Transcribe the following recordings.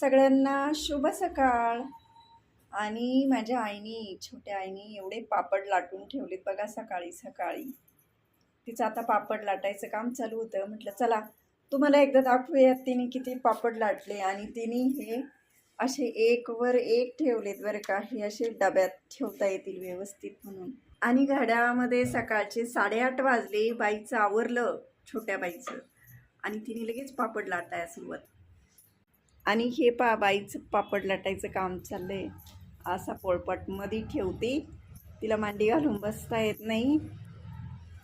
सगळ्यांना शुभ सकाळ. आणि माझ्या आईनी छोट्या आईनी एवढे पापड लाटून ठेवलेत बघा सकाळी सकाळी. तिचं आता पापड लाटायचं काम चालू होतं. म्हटलं चला तुम्हाला एकदा दाखवूयात तिने किती पापड लाटले. आणि तिने हे असे एकवर एक ठेवलेत बरं का. हे असे डब्यात ठेवता येतील व्यवस्थित म्हणून. आणि घड्याळामध्ये सकाळचे साडेआठ वाजले. बाईचं आवरलं छोट्या बाईचं. आणि तिने लगेच पापड लाटायला सुरुवात आणि हे पा बाईचं पापड लाटायचं काम चाललंय. असा पोळपाटमध्ये ठेवते. तिला मांडी घालून बसता येत नाही.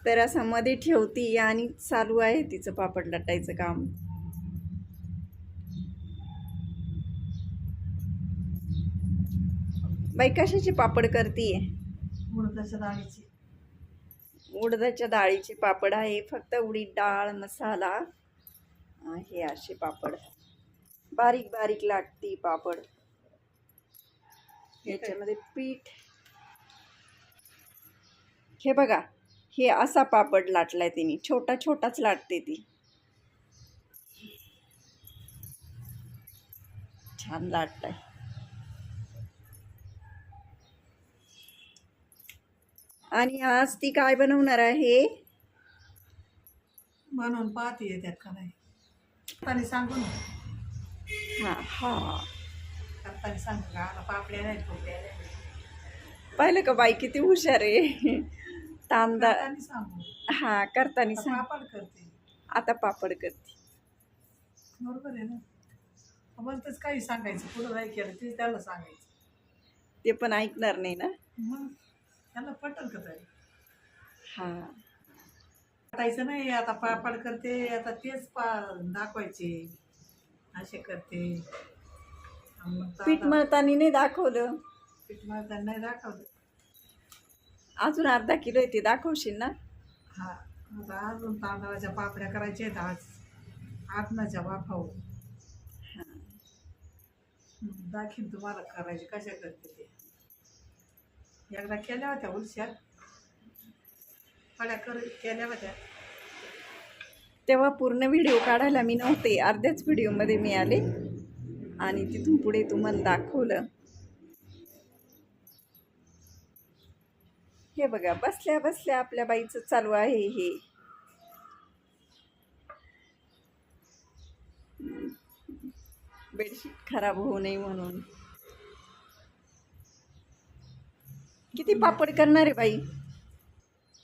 तर असं मध्ये ठेवती आणि चालू आहे तिचं पापड लाटायचं काम. बाई कशाची पापड करतीये? उडदाच्या डाळीची. उडदाच्या डाळीचे पापड आहे. फक्त उडीद डाळ मसाला हे असे पापड. बारीक बारीक लाटती पापड. याच्यामध्ये पीठ. हे बघा हे असा पापड लाटलाय तिने. छोटा छोटाच लाटते ती. छान लाटताय. आणि आज ती काय बनवणार आहे? बनवून पाहते त्यात का नाही. करताना सांगू ना हा हा. करताना सांगू का आता पापड्या नाही नाही. पाहिलं का बाई किती हुशार आहे. तांदळ करताना सांगू. हा करताना सांग. पापड करते. आता पापड करते. बरोबर आहे ना? बोलतच काही सांगायचं पुढं नाही केलं ते त्याला सांगायचं. ते पण ऐकणार नाही ना? मग त्याला पटल का तरी? हा. वाटायचं नाही आता पापड करते आता तेच पा दाखवायचे. असे करते. पीठ मळताना नाही दाखवलं? पीठ मळताना नाही दाखवलं. अजून अर्धा किलो आहे ते दाखवशील ना? हा आता अजून तांदळाच्या पापड्या करायच्या आहेत आज. आत्माच्या वाफावर. हा. दाखीन तुम्हाला करायचे कशा करते ते. एकदा केल्या होत्या उलश्या. फळ्या कर केल्या होत्या. तेव्हा पूर्ण व्हिडिओ काढायला मी नव्हते. अर्ध्याच व्हिडिओमध्ये मी आले आणि तिथून पुढे तुम्हाला दाखवलं. हे बघा बसल्या बसल्या आपल्या बाईचं चालू आहे हे. बेडशीट खराब होऊ नये म्हणून. किती पापड करणार आहे बाई?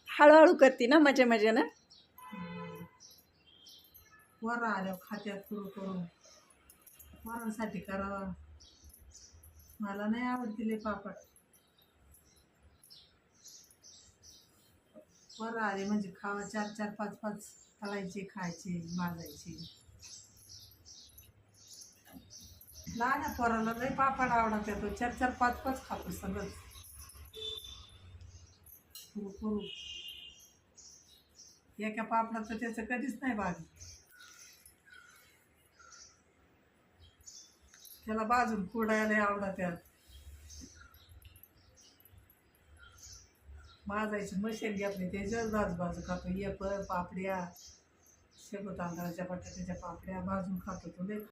हळूहळू करते ना मजा मजेनं वर आल्यावर खात्यात सुरू करून. वरांसाठी करावा मला नाही आवडतील पापड. वर आले म्हणजे खावा. चार चार पाच पाच तळायचे खायचे भाजायचे. लहान पोराला लय पापड आवडत तो चार चार पाच पाच खातो सगळं. करू करू. एका पापडाचं त्याचं कधीच नाही बाग त्याला बाजून फोडायला आवडत त्यात भाजायची मशीन घेतली ते बाजू बाजू खातो ये पापड्या शेपू तांदळाच्या बटाट्याच्या पापड्या भाजून खातो तो लय